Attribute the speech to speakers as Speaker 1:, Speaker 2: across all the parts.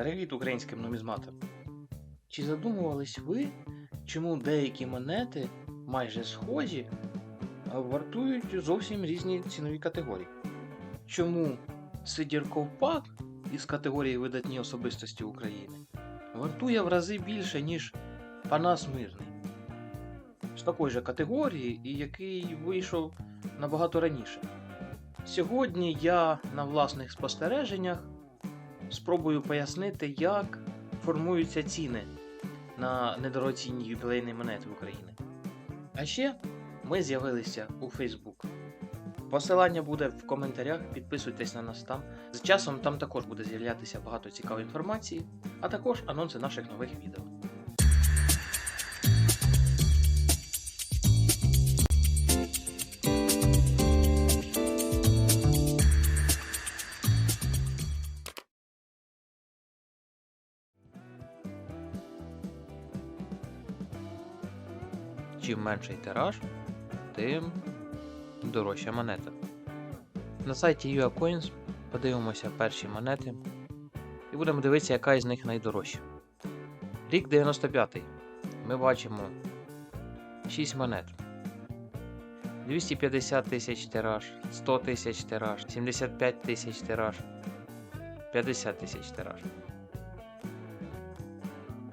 Speaker 1: Привіт українським нумізматам. Чи задумувались ви, чому деякі монети, майже схожі, вартують зовсім різні цінові категорії? Чому Сидір Ковпак із категорії видатні особистості України вартує в рази більше, ніж Панас Мирний? З такої же категорії, і який вийшов набагато раніше. Сьогодні я на власних спостереженнях спробую пояснити, як формуються ціни на недорогоцінні юбілейні монети України. А ще ми з'явилися у Facebook. Посилання буде в коментарях, підписуйтесь на нас там. З часом там також буде з'являтися багато цікавої інформації, а також анонси наших нових відео. Чим менший тираж, тим дорожча монета. На сайті UACoins подивимося перші монети і будемо дивитися, яка із них найдорожча. Рік 95. Ми бачимо 6 монет. 250 тисяч тираж, 100 тисяч тираж, 75 тисяч тираж, 50 тисяч тираж.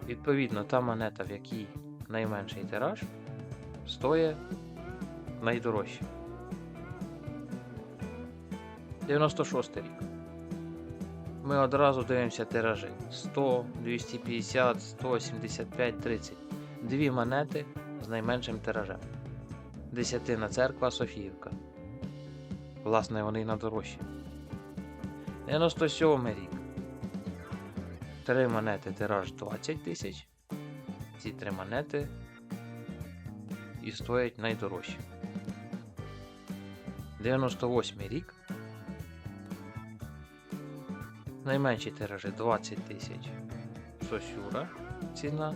Speaker 1: Відповідно, та монета, в якій найменший тираж, стоїть найдорожче. 96 рік. Ми одразу дивимося тиражі 100, 250, 100, 75, 30. Дві монети з найменшим тиражем. Десятина церква Софіївка. Власне, вони й найдорожчі. 97 рік. Три монети тираж 20 тисяч. Ці три монети і стоять найдорожче. 98 рік. Найменші тиражі 20 тисяч. Сосюра ціна.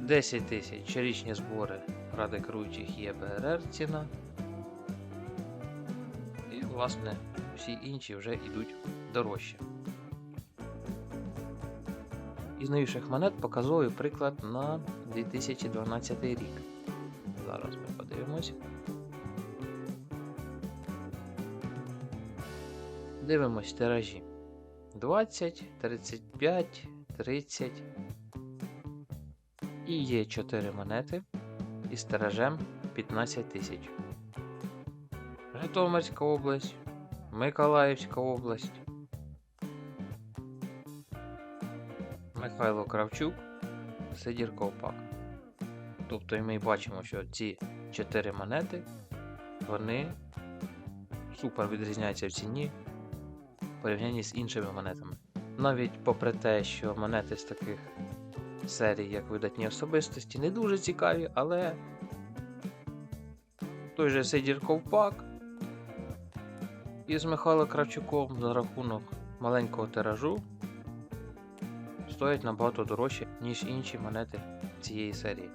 Speaker 1: 10 тисяч щорічні збори Ради керуючих ЄБРР ціна. І, власне, всі інші вже йдуть дорожче. Із новіших монет показую приклад на 2012 рік. Зараз ми подивимось. Дивимось тиражі. 20, 35, 30. І є 4 монети із тиражем 15 тисяч. Житомирська область, Миколаївська область. Михайло Кравчук, Сидір Ковпак. Тобто і ми бачимо, що ці 4 монети, вони супер відрізняються в ціні в порівнянні з іншими монетами. Навіть попри те, що монети з таких серій, як видатні особистості, не дуже цікаві, але той же Сидір Ковпак із Михайлом Кравчуком за рахунок маленького тиражу стоять набагато дорожче, ніж інші монети цієї серії.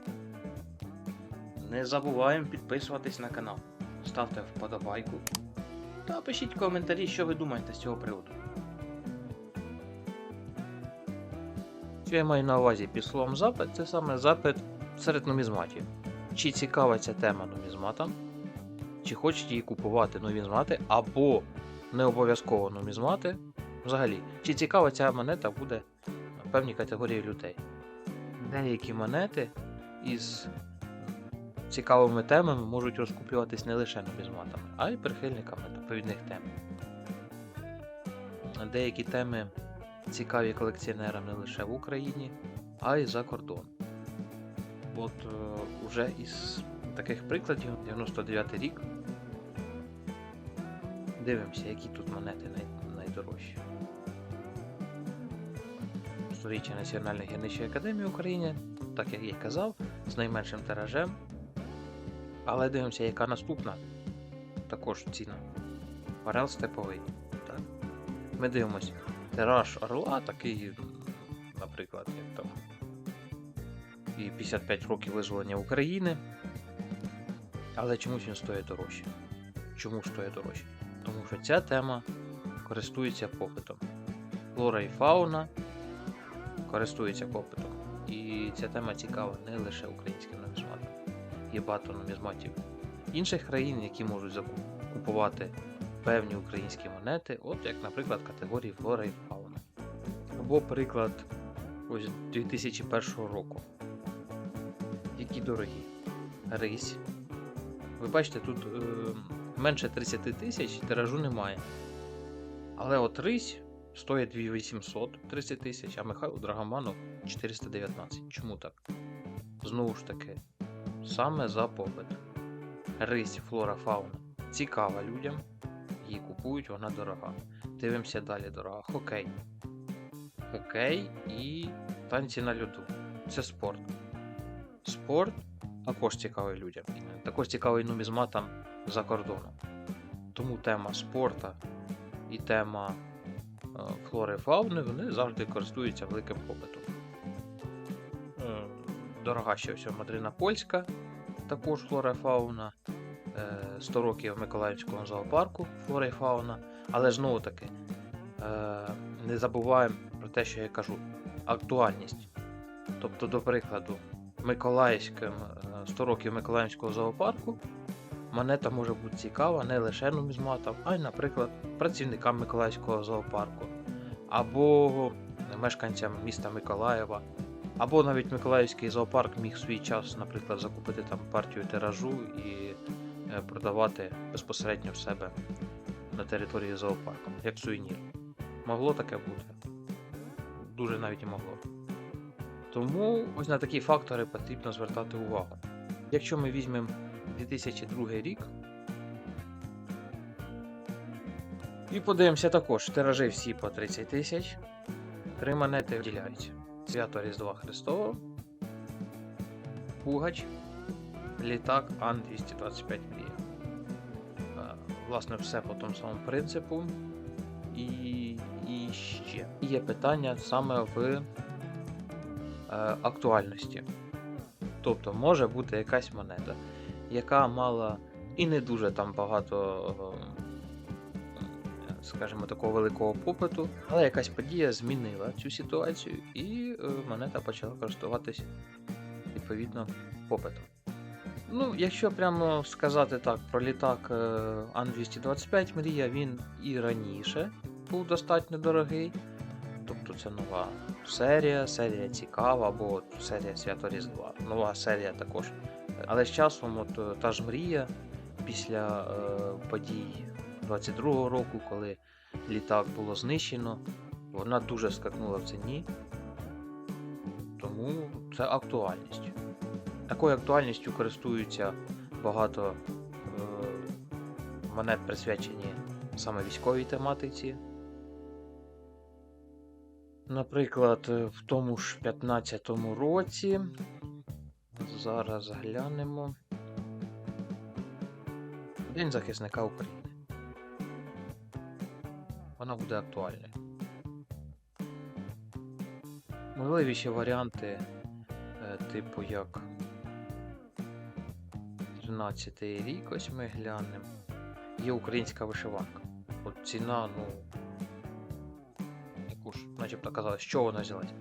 Speaker 1: Не забуваємо підписуватись на канал, ставте вподобайку та пишіть коментарі, що ви думаєте з цього приводу. Що я маю на увазі під словом запит, це саме запит серед нумізматів. Чи цікава ця тема нумізматам, чи хочуть її купувати нумізмати, або не обов'язково нумізмати. Взагалі, чи цікава ця монета буде певній категорії людей. Деякі монети із цікавими темами можуть розкуплюватись не лише нумізматами, а й прихильниками відповідних тем. Деякі теми цікаві колекціонерам не лише в Україні, а й за кордон. От е, уже із таких прикладів 99 рік. Дивимося, які тут монети Сторіччя Національної гірничої академії України, так як я й казав, з найменшим тиражем. Але дивимося, яка наступна також ціна. Орел степовий. Так. Ми дивимося. Тираж орла такий, наприклад, як там. І 55 років визволення України. Але чомусь він стоїть дорожче. Чому стоїть дорожче? Тому що ця тема користується попитом. флора і фауна користуються попитом. І ця тема цікава не лише українським нумізматам. Є багато нумізматів інших країн, які можуть заку- купувати певні українські монети, от як, наприклад, категорії флора і фауна. Або приклад ось 2001 року. Які дорогі. Рись. Ви бачите, тут е, менше 30 тисяч тиражу немає. Але от рись стоїть 2800 30 тисяч, а Михайло Драгоманов 419. Чому так? Знову ж таки, саме за попит. Рись, флора, фауна цікава людям, її купують, вона дорога. Дивимося далі дорога. Хокей. Хокей і танці на льоду. Це спорт. Спорт також цікавий людям. Також цікавий нумізматам за кордоном. Тому тема спорта і тема флори і фауни вони завжди користуються великим попитом. Е, Дорога ще всього мадрина польська, також флора і фауна. Е, 100 років Миколаївського зоопарку флора і фауна. Але знову таки, е, не забуваємо про те, що я кажу, актуальність. Тобто, до прикладу, Миколаївським е, 100 років Миколаївського зоопарку монета може бути цікава не лише нумізматам, а й, наприклад, працівникам Миколаївського зоопарку, або мешканцям міста Миколаєва, або навіть Миколаївський зоопарк міг свій час, наприклад, закупити там партію тиражу і е, продавати безпосередньо в себе на території зоопарку, як сувенір. Могло таке бути. Дуже навіть і могло. Тому ось на такі фактори потрібно звертати увагу. Якщо ми візьмемо 2002 рік. І подивимося також, тиражі всі по 30 тисяч. Три монети виділяються. Свято Різдва Христового, Пугач, літак Ан-225 Мрія. Е, Власне, все по тому самому принципу. І, і ще є питання саме в е, актуальності. Тобто може бути якась монета, яка мала і не дуже там багато, е, скажімо, такого великого попиту, але якась подія змінила цю ситуацію, і е, монета почала користуватись відповідно попитом. Ну, якщо прямо сказати так про літак е, Ан-225 Мрія, він і раніше був достатньо дорогий. Тобто це нова серія, серія цікава, або серія Свято Різдва. Нова серія також. Але з часом, от е, та ж мрія після е, подій 22-го року, коли літак було знищено, вона дуже скакнула в ціні. Тому це актуальність. Такою актуальністю користуються багато е, монет, присвячені саме військовій тематиці. Наприклад, е, в тому ж 15-му році. Зараз глянемо. День захисника України. Вона буде актуальною. Можливі ще варіанти, е, типу як 13 рік, ось ми глянемо. Є українська вишиванка. От ціна, ну. Яку ж, начебто казали, чого вона взялась?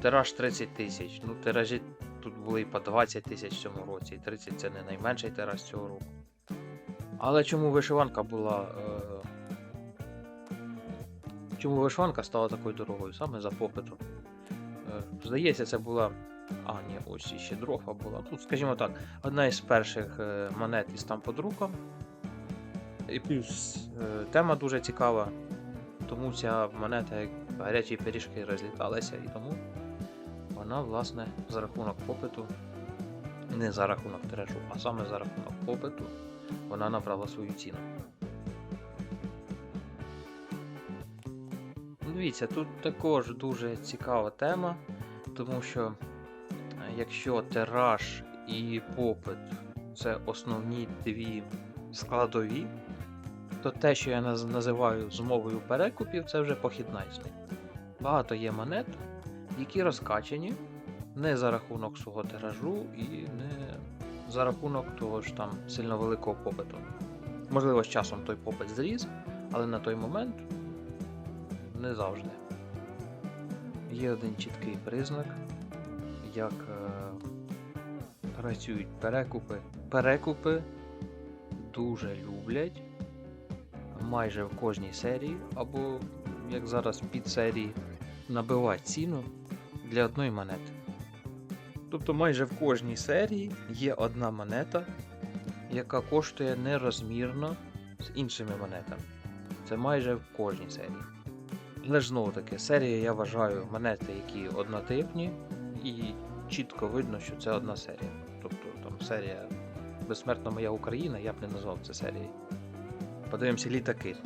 Speaker 1: Тираж 30 тисяч. Ну, тиражі тут були і по 20 тисяч в цьому році, і 30 це не найменший тираж цього року. Але чому вишиванка була. Е... Чому вишиванка стала такою дорогою? Саме за попитом. Е, Здається, це була. А, ні, ось іще дрофа була. Тут, скажімо так, одна із перших е, монет із тамподруком. І плюс е, тема дуже цікава. Тому ця монета як гарячі пиріжки розліталася, і тому вона, власне, за рахунок попиту, не за рахунок тиражу, а саме за рахунок попиту, вона набрала свою ціну. Дивіться, тут також дуже цікава тема, тому що е, якщо тираж і попит це основні дві складові, то те, що я називаю змовою перекупів, це вже похідна історія. Багато є монет, які розкачені не за рахунок свого тиражу і не за рахунок того ж там сильно великого попиту. Можливо, з часом той попит зріс, але на той момент
Speaker 2: не завжди. Є один чіткий признак, як е, працюють перекупи. Перекупи дуже люблять майже в кожній серії, або як зараз під серії, ціну для одної монети. Тобто майже в кожній серії є одна монета, яка коштує нерозмірно з іншими монетами. Це майже в кожній серії. Але ж знову таки, серія я вважаю монети, які однотипні, і чітко видно, що це одна серія. Тобто там серія Безсмертна моя Україна, я б не назвав це серією. Подивимося літаки.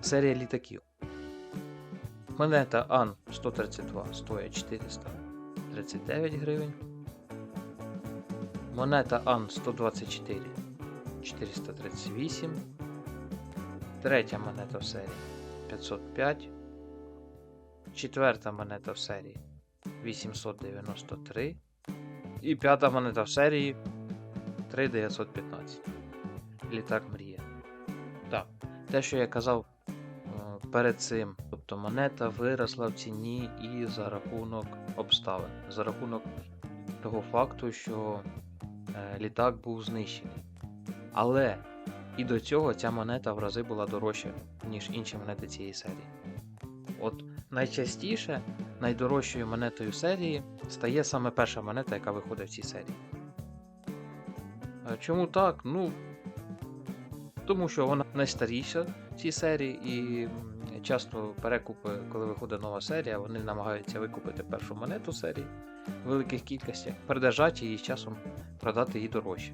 Speaker 2: Серія літаків. Монета Ан 132 стоїть 439 гривень. Монета Ан 124 438. Третя монета в серії 505. Четверта монета в серії 893. І п'ята монета в серії 3915. Літак мрія. Так, те, що я казав перед цим, тобто монета виросла в ціні і за рахунок обставин, за рахунок того факту, що е, літак був знищений. Але і до цього ця монета в рази була дорожча, ніж інші монети цієї серії. От найчастіше найдорожчою монетою серії стає саме перша монета, яка виходить в цій серії. Е, Чому так? Ну. Тому що вона найстаріша в цій серії, і часто перекупи, коли виходить нова серія, вони намагаються викупити першу монету серії в великих кількостях, придержати її з часом продати її дорожче.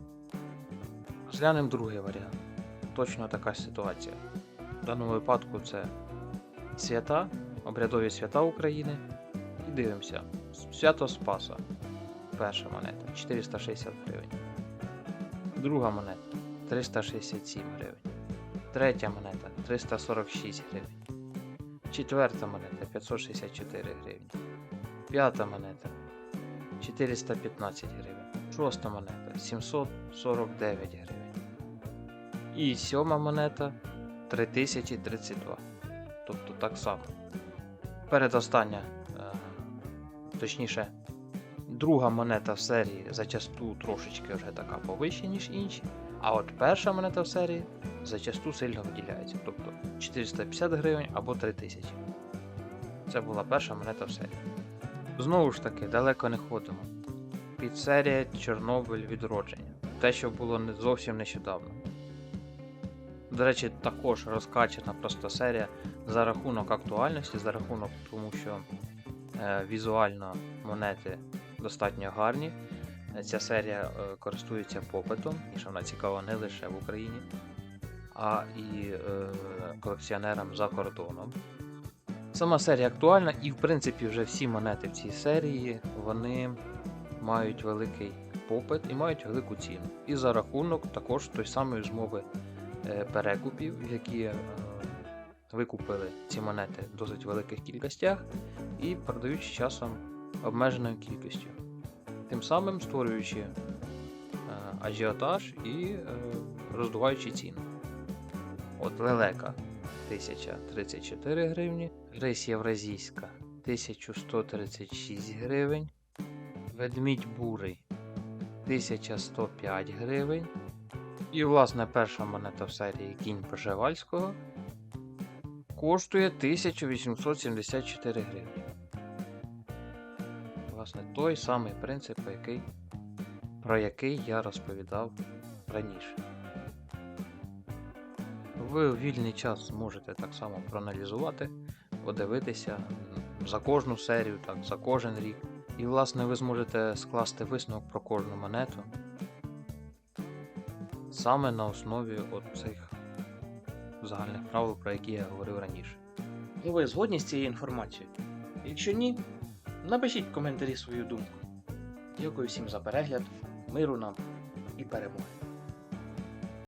Speaker 2: Розглянемо другий варіант. Точно така ситуація. В даному випадку це свята, обрядові свята України. І дивимося. Свято Спаса. Перша монета 460 гривень. Друга монета 367 гривень. Третя монета 346 гривень. Четверта монета 564 гривні. П'ята монета 415 гривень. Шоста монета 749 гривень. І сьома монета 3032. Тобто так само. Передостання, е, точніше, друга монета в серії зачасту трошечки вже така повища, ніж інші. А от перша монета в серії зачасту сильно виділяється. Тобто 450 гривень або 3000. Це була перша монета в серії. Знову ж таки, далеко не ходимо. Підсерія Чорнобиль відродження. Те, що було не зовсім нещодавно. До речі, також розкачана просто серія за рахунок актуальності, за рахунок тому, що е, візуально монети достатньо гарні. Ця серія е, користується попитом, і що вона цікава не лише в Україні, а і е, колекціонерам за кордоном. Сама серія актуальна, і в принципі вже всі монети в цій серії вони мають великий попит і мають велику ціну. І за рахунок також той самої змови е, перекупів, які е, викупили ці монети в досить великих кількостях і продають з часом обмеженою кількістю. Тим самим створюючи е, ажіотаж і роздуваючи ціну. От лелека 1034 гривні, рис євразійська 1136 гривень, ведмідь бурий 1105 гривень. І, власне, перша монета в серії кінь Пржевальського коштує 1874 гривні. Власне, той самий принцип, який, про який я розповідав раніше. Ви у вільний час зможете так само проаналізувати, подивитися за кожну серію, так, за кожен рік. І, власне, ви зможете скласти висновок про кожну монету саме на основі цих загальних правил, про які я говорив раніше.
Speaker 1: Ну ви згодні з цією інформацією? Якщо ні, напишіть в коментарі свою думку. Дякую всім за перегляд, миру нам і перемоги.